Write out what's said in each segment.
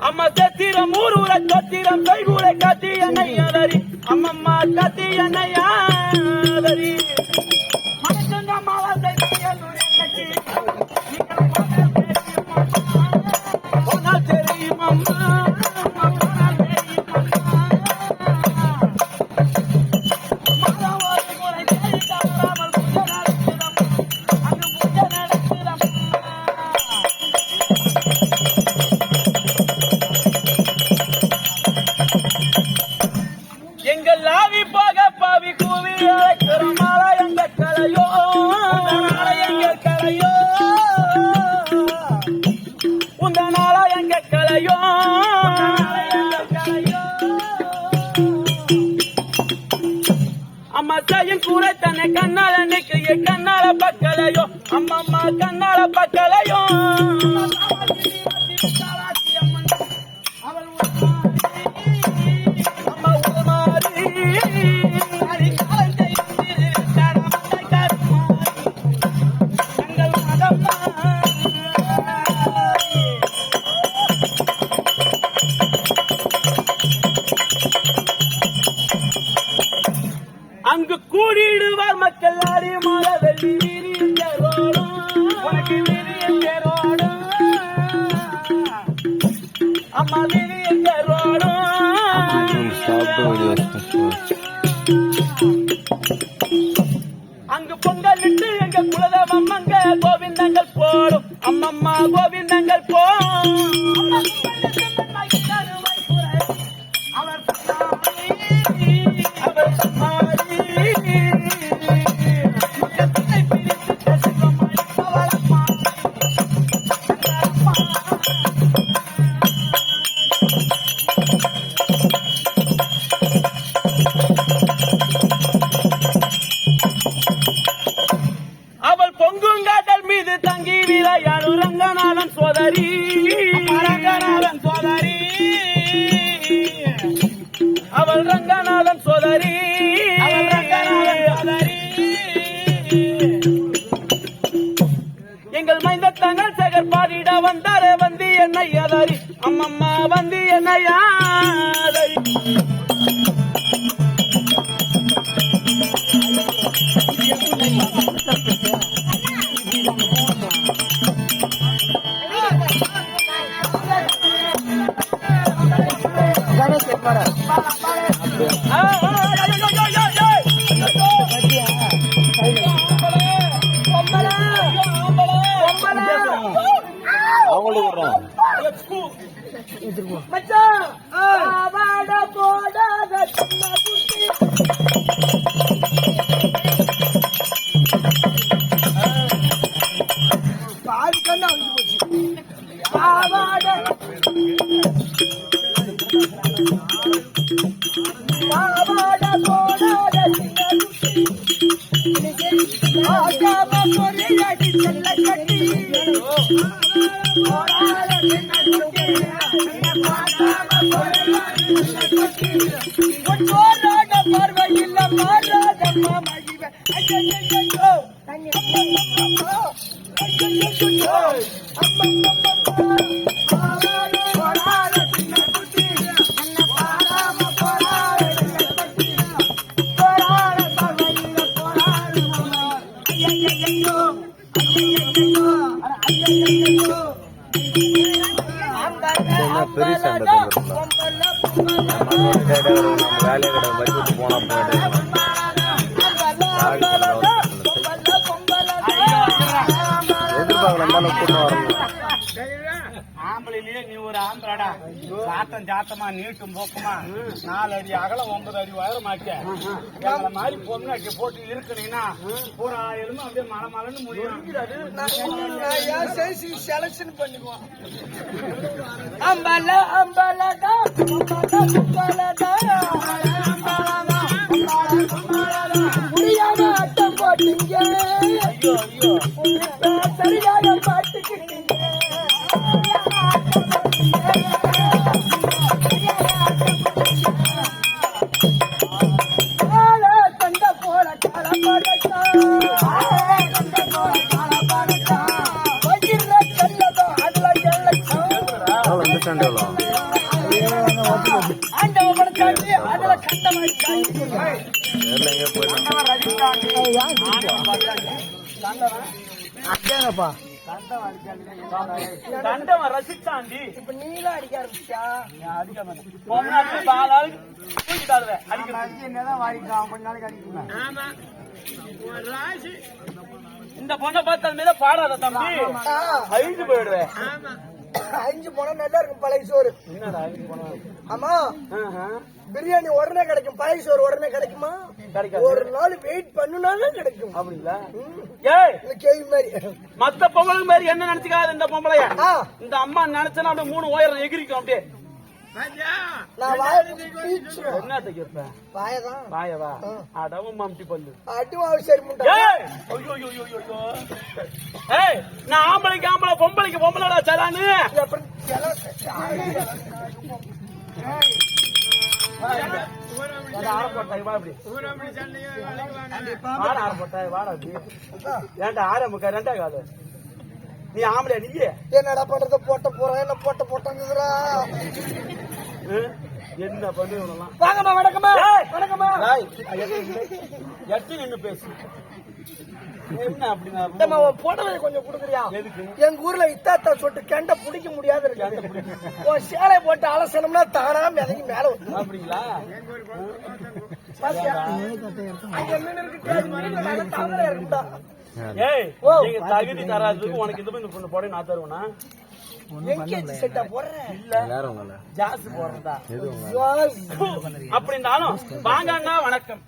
அம்மா சத்திரம் ஊரூர சத்திரம் கைகூட காத்தி என்னை அதரி அம்மம்மா காத்தி என்னை ஆதரி. எங்கள் லாவி போக பாவி கூவி அழைக்கிறோம். மாலா எங்க கலையோ மாலா எங்க கலையோ. உந்த எங்க கலையோ அம்மா தாயின் கூட தன்னை கண்ணால நிற்கைய கண்ணால பக்கலையோ அம்மம்மா கண்ணால பக்கலையோ. அமைந்த தங்கள் சேகர் பாடிட வந்தாரே வந்து என்னை யாதாரி அம்மம்மா வந்து என்னையா Thank you. மச்சான், பெரிய சண்டை வேலையை கடை வச்சுட்டு போனா போயிட்டு வரணும் ஆம்பளையிலேயே நீ ஒரு ஆம்பளடா. சாத்தம் நீட்டும் போக்குமா? நாலு அடி அகலம் ஒன்பது அடி உயரமாக்க எங்களை மாதிரி பொண்ணாக்கி போட்டு இருக்கணும்னா பூரா எலும்பு அப்படியே மலை மலைன்னு முடியும் செலக்ஷன் பண்ணுவோம் அம்பல அம்பலடா அம்பலடா முடியாத போட்டீங்க. பார்த்தாண்டி. அதானப்பா. கண்டவன் ரசிச்சாண்டி இப்ப நீலாம் அடிக்க தூக்கிட்டாருவே அடிக்கிறது ரசி என்னதான் வாங்கிக்கலாம் கொஞ்ச நாளைக்கு அடிக்கலாம் இந்த பொண்ணை பார்த்து அது மேல பாடாத தம்பி. அழிஞ்சு போயிடுவேன். அஞ்சு போனா நல்லா இருக்கும் பழைய சோறு. ஆமா. பிரியாணி உடனே கிடைக்கும் பழைய சோறு உடனே கிடைக்குமா? ஒரு நாள் வெயிட் பண்ணுனாலும் கிடைக்கும். அப்படிங்களா? ஏய்! கேள்வி மாதிரி. மத்த பொம்பளைங்க மாதிரி என்ன நினைச்சுக்காது இந்த பொம்பளைய? இந்த அம்மா நினைச்சனா அப்படியே மூணு உயரம் எகிரிக்கும் அப்படியே. நான் வாய பீச்சுவேன். என்ன தைக்கிறப்ப வாயதான். வாயவா? அடவும் மம்டி பல்லு. அடிவாவு சரி முண்டா ஏய்! ஐயோ ஐயோ ஐயோ ஐயோ ஏய் நான் ஆம்பளைக்கு ஆம்பளை பொம்பளைக்கு பொம்பளைடா அப்படி. ஏன்டா ஆரம்பிக்க ரெண்டா காது நீ ஆம்பளையா நீயே என்னடா பண்றது? போட்ட போறேன் என்ன போட்ட போட்டங்கிறா? என்ன பண்ணு வாங்கம்மா வணக்கம்மா! வணக்கம்மா. எட்டு நின்னு பேசு. கொஞ்சம் கொடுக்குறியா? எங்க ஊர்ல இத்தாத்தா சொட்டு கெண்ட பிடிக்க முடியாது. சேலை போட்டு அலசனம்னா தானா மிதங்கி மேல. அப்படிங்களா? அங்க மீன் இருக்கு, நீங்க தகுதி தராதுக்கு உனக்கு இந்த மாதிரி பொண்ணு போட நான் தருவேனா? எங்கேஜி செட்டா போடுறேன். யாரும் உங்களை. ஜாஸ்தி போடுறதா? எது உங்களை? சுவாஸ். அப்படி இருந்தாலும் வாங்க அண்ணா வணக்கம்.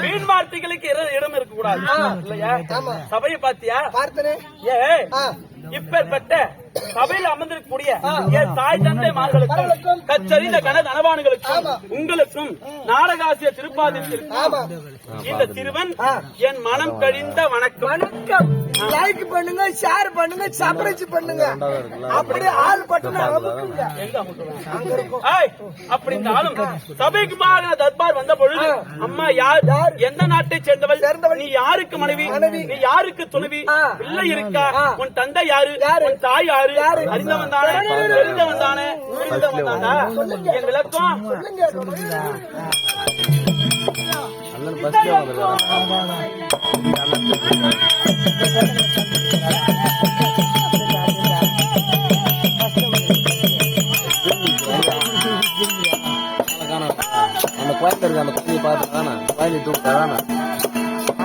மீன் வார்த்தைகளுக்கு இட- இடம் இருக்க கூடாது இல்லையா? ஆமா. சபையை பாத்தியா ஏ. இப்பேற்பட்ட சபையில் அமர்ந்திருக்கக்கூடிய என் தாய் தந்தை மார்களுக்கும் கச்சறிந்த கன தனவான்களுக்கும். உங்களுக்கும் நாடகாசிய திருப்பாதித்திற்கும் இந்த திருவன் என் மனம் கழிந்த வணக்கம். வணக்கம். லைக் பண்ணுங்க ஷேர் பண்ணுங்க சப்ரைஸ் பண்ணுங்க. அப்படியே ஆள் பட்டுனா அப்படி இருந்தாலும் சபைக்கு பாருங்க தர்பார் வந்த பொழுது அம்மா யார்? எந்த நாட்டை சேர்ந்தவள்? சேர்ந்தவள். நீ யாருக்கு மனைவி. நீ யாருக்கு துணைவி. பிள்ளை இருக்கா. உன் தந்தை யாரு? யாரு? உன் தாய் யாரு? யாரு? அறிந்தவன் தானே தெரிந்தவன் தானே புரிந்தவன் தானா என் விளக்கம் அண்ணன் அந்த இருக்கு அந்த குழந்தைய பார்த்து தானே குழந்தை தூக்கிட்டா தானே ஏங்க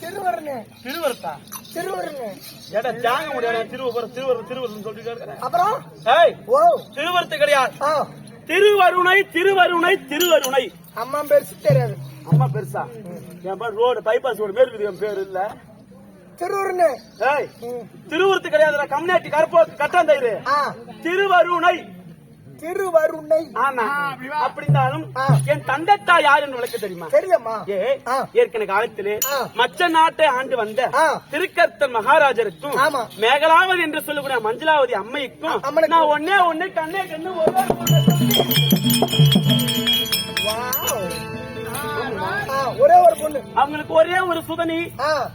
திருவருணு. திருவருத்தா? திருவருணு. ஏடா தாங்க முடியாது? திருவரு திருவரு திருவருன்னு சொல்லிட்டு இருக்கிறேன் அப்புறம்? ஏய் ஓ. திருவருத்து கிடையாது. திருவருணை திருவருணை திருவருணை. அம்மா பேர் தெரியாது. அம்மா பெருசா? என் பேர் ரோடு பைபாஸ் ரோடு மேற்கு என் பேர் இல்ல. திருவருணு. ஏய். திருவருத்து கிடையாதுடா கம்யூனிட்டி கருப்போ கட்டாந்தயிறு. ஆ. திருவருணை. திருவருணை ஆமா அப்படி இருந்தாலும் ஆ. என் தந்தைத்தா யாருன்னு விளக்க தெரியுமா ஆ. ஏற்கனவே காலத்திலே. மச்ச நாட்டை ஆண்டு வந்த. திருக்கர்த்தன் மகாராஜருக்கும். மேகலாவதி என்று சொல்லக்கூடிய மஞ்சளாவதி அம்மைக்கும். நான் ஒன்னே ஒண்ணு கண்ணே கண்ணு ஒரே ஒரு பொண்ணு அவங்களுக்கு ஒரே ஒரு சுதனி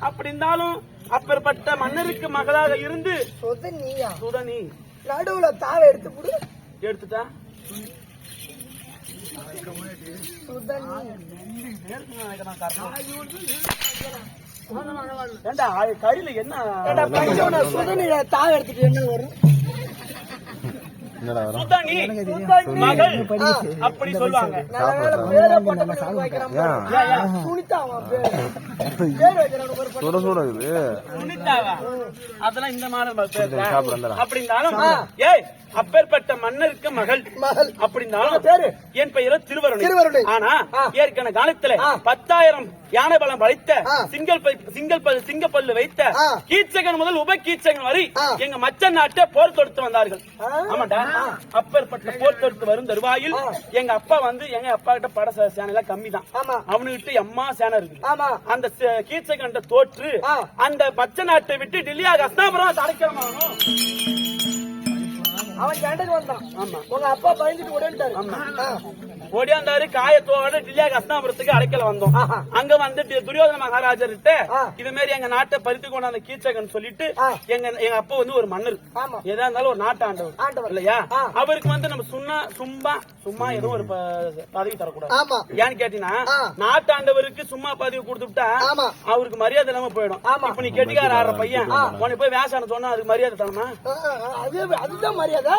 அப்படி இருந்தாலும் அப்பேற்பட்ட மன்னருக்கு மகளாக இருந்து சொது நீயா சுதனி நடுவுல தாவை எடுத்து எடுத்துட்டா? ஏண்டா கையில என்ன சுதநீரை தாக எடுத்துட்டு என்ன வரும்? மகள். அப்படி சொல்லுவாங்க. சுட சுட சுனிதாவா? அதெல்லாம் இந்த ஏய் அப்பேற்பட்ட மன்னருக்கு மகள். மகள். அப்படி இருந்தாலும் பேரு. என் பெயரோ திருவருணை. ஆனா. ஏற்கனவே காலத்துல. பத்தாயிரம் யானை பலம் வைத்த ஆ. சிங்கல் பல்- சிங்கல் பல் சிங்கப்பல்லு வைத்த. கீச்சகன் முதல் உப கீச்சகன் வரை. எங்க மச்ச நாட்டை போர் தொடுத்து வந்தார்கள். ஆமாண்டா. அப்பேற்பட்ட போர் தொடுத்து வரும் தருவாயில். எங்க அப்பா வந்து எங்க அப்பா கிட்ட பட சேனை கம்மி தான் அவனுகிட்ட எம்மா சேனை இருக்கு. ஆமா. அந்த சே- கீச்சகன்ட்ட தோற்று. அந்த பச்சை நாட்டை விட்டு டெல்லியாக அஸ்தாபுரம் தடைக்கிறமாகணும் அவன் சண்டைக்கு வந்தான். ஆமா. உங்க அப்பா பயந்துட்டு ஓடிட்டாரு. ஓடியாந்தாரு காயத்தோட டில்லியாக அஸ்தாபுரத்துக்கு அடைக்கல வந்தோம். அங்க வந்துட்டு துரியோதன மகாராஜர்கிட்ட. இது மாதிரி எங்க நாட்டை பறித்து கொண்டாந்த கீச்சகன் சொல்லிட்டு. எங்க எங்க அப்பா வந்து ஒரு மன்னர் எதா இருந்தாலும் ஒரு நாட்டு ஆண்டவர். இல்லையா. அவருக்கு வந்து நம்ம சும்மா சும்மா சும்மா எதுவும் ஒரு ப- பதவி தரக்கூடாது ஆமா ஏன்னு கேட்டீங்கன்னா ஆ. நாட்டாண்டவருக்கு சும்மா பதவி கொடுத்துட்டா. அவருக்கு மரியாதை இல்லாம போயிடும். இப்ப நீ கெட்டிக்கார ஆடுற பையன் உனக்கு போய் வேசான சொன்னா அதுக்கு மரியாதை தரமா அதுதான் மரியாதை.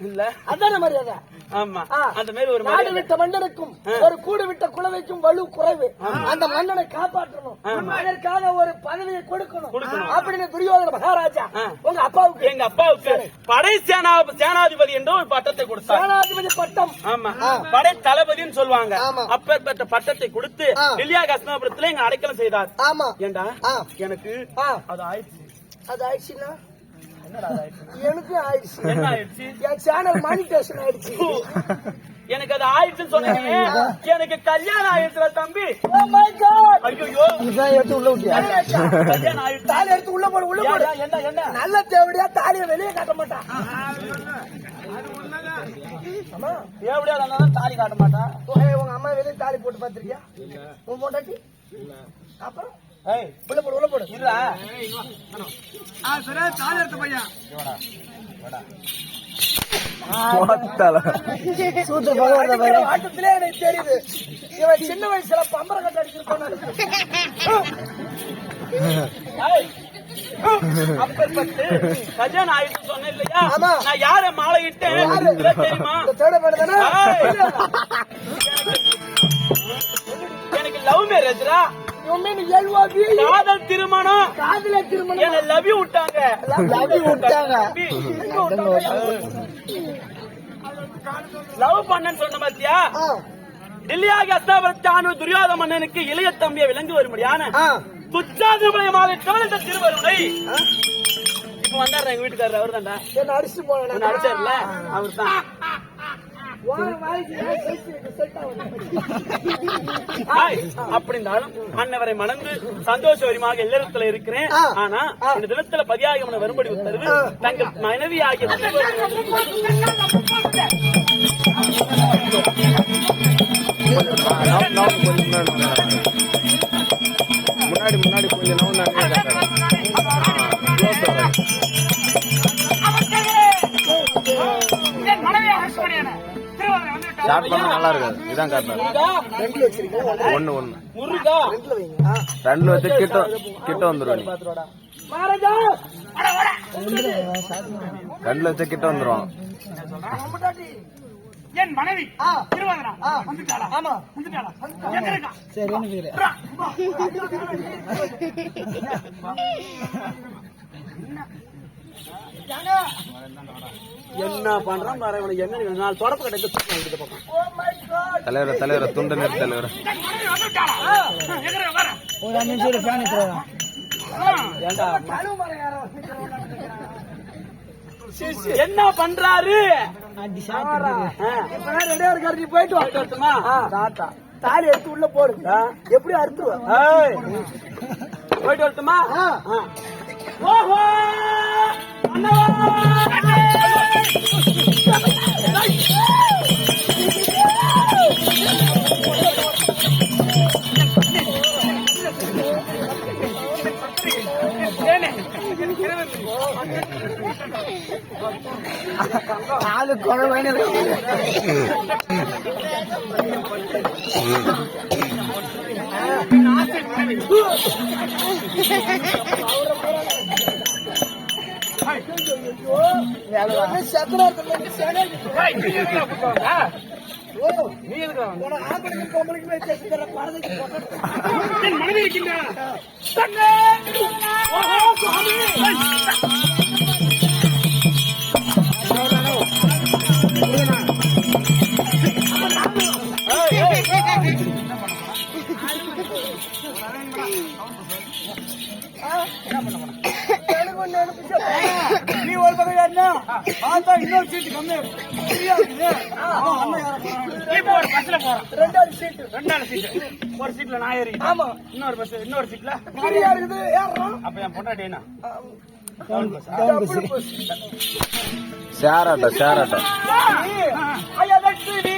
இல்ல? அதான மரியாதை. ஆமா. ஆ. அந்த மாதிரி ஒரு நாடு மரியாதை. விட்ட மன்னனுக்கும் ஒரு கூடு விட்ட குலவைக்கும் வலு குறைவு. அந்த மன்னனை காப்பாற்றணும். அதற்காக ஒரு பதவியை கொடுக்கணும். அப்படின்னு துரியோதன மகாராஜா. உங்க அப்பாவுக்கு எங்க அப்பாவுக்கு படை சேனா சேனாதிபதி என்ற ஒரு பட்டத்தை கொடுத்தார். சேனாதிபதி பட்டம். ஆமா. படை தளபதின்னு சொல்லுவாங்க. அப்பேற்பட்ட பட்டத்தை கொடுத்து. டெல்லியா கஸ்தபுரத்துல எங்க அடைக்கலம் செய்தார். ஆமா. ஏண்டா. எனக்கு அது ஆயிடுச்சு. அது ஆயிடுச்சுன்னா? எனக்கும் ஆயிடுச்சு? என்ன ஆயிடுச்சு? என் சேனல் மானிட்டேஷன் ஆயிடுச்சு. எனக்கு அது ஆயிடுச்சுன்னு சொன்னீங்க. எனக்கு கல்யாணம் ஆயிடுச்சுல தம்பி. Oh! ஐயோ எடுத்து உள்ள விட்டியா? கல்யாணம் ஆயிடுச்சு? தாலி எடுத்து உள்ள போடு உள்ள போடு. என்ன என்ன நல்ல தேவடியா தாலியை வெளியே காட்ட மாட்டான். எப்படியா இருந்தாலும் தாலி காட்ட மாட்டா ஏய், உங்க அம்மா வெளியே தாலி போட்டு பாத்திருக்கியா உன் பொண்டாட்டி? அப்புறம்? உள்ள போடு உள்ள போடு. இருடா. போட்டால சூத்திர பகவான் ஆட்டத்திலே எனக்கு தெரியுது. இவன் சின்ன வயசுல பம்பர கட்ட அடிச்சிருப்பான்? சொன்னேன் இல்லையா. நான் யார மாலை இட்டேன் இல்ல தெரியுமா. எனக்கு லவ் மேரேஜ்ரா? காதல் திருமணம். காதல திருமணம். என்ன லவ் யூ விட்டாங்க. லவ் விட்டாங்க. லவ் பண்ணன்னு சொன்ன பாத்தியா? டெல்லியாக அஸ்தாபரத்தானு துரியோத மன்னனுக்கு இளைய தம்பியை விளங்கி வரும்படியான ஆ. துச்சாதுமயமாக இந்த திருவருணை இப்ப வந்தாரு எங்க வீட்டுக்காரர் அவர் தான்டா அடிச்சு போன அடிச்சார்ல? அவர் தான் அப்படி இருந்தாலும் அன்னவரை மணந்து சந்தோஷவரியமாக இல்லறத்துல இருக்கிறேன். ஆனா இந்த தினத்துல பதியாகமன வரும்படி உத்தரவு தங்கள் மனைவி ஆகிய முன்னாடி முன்னாடி கொஞ்சம் ஸ்டார்ட் பண்ண நல்லா இருக்காது. இதான் ரெண்டு ரெண்டுல வைங்க ஆ. ரெண்டு வச்சு கிட்ட கிட்ட மகாராஜா. ரெண்டுல வச்சு கிட்ட பொண்டாட்டி. என் மனைவி என்ன பண்றான் பாரு இவனுக்கு என்ன நாலு தொடப்பு God. தலைவர தலைவர துண்டு நிறுத்து தலைவர. நிக்கிறவங்க. என்ன பண்றாரு? இப்பதான் ரெடியார் கரைச்சி போயிட்டு வரட்டுமா தாத்தா. தாலி எடுத்து உள்ள போடு. எப்படி அறுத்துருவா. ஏய், போயிட்டு வரட்டுமா! ஆளு குழந்தை ஏய், நீ மனைவி இருக்கின்றா? தன்னே! ஓஹோ, நீ ஒரு பக்கம் ஏறினா பார்த்தா இன்னொரு சீட்டு கம்மியா. ஃப்ரீயா இருக்குது. அவன் அண்ணன் ஏற போறான். நீ போடு, பஸ்ல போறோம். ரெண்டாவது சீட்டு ரெண்டாவது சீட்டு. ஒரு சீட்ல நான் ஏறி ஆமா இன்னொரு பஸ் இன்னொரு சீட்ல ஃப்ரீயா இருக்குது ஏறுறோம் அப்ப என் பொண்டாட்டி என்ன டபுள் பஸ். சேராட்ட சேராட்ட ஐயா வெற்றி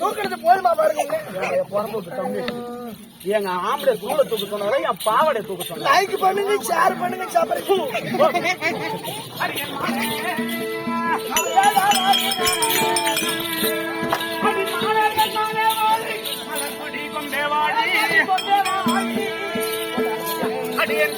தூக்குறது போதுமா பாருங்க எங்க ஆம்பளை தூள தூக்க என் பாவடை தூக்க சொன்னாங்க லைக் பண்ணுங்க ஷேர் பண்ணுங்க சாப்பிடுங்க.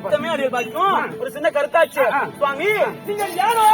சித்தமே அடியில் பாதிக்கும் ஒரு சின்ன கருத்தாச்சு. சுவாமி நீங்கள் யாரோ?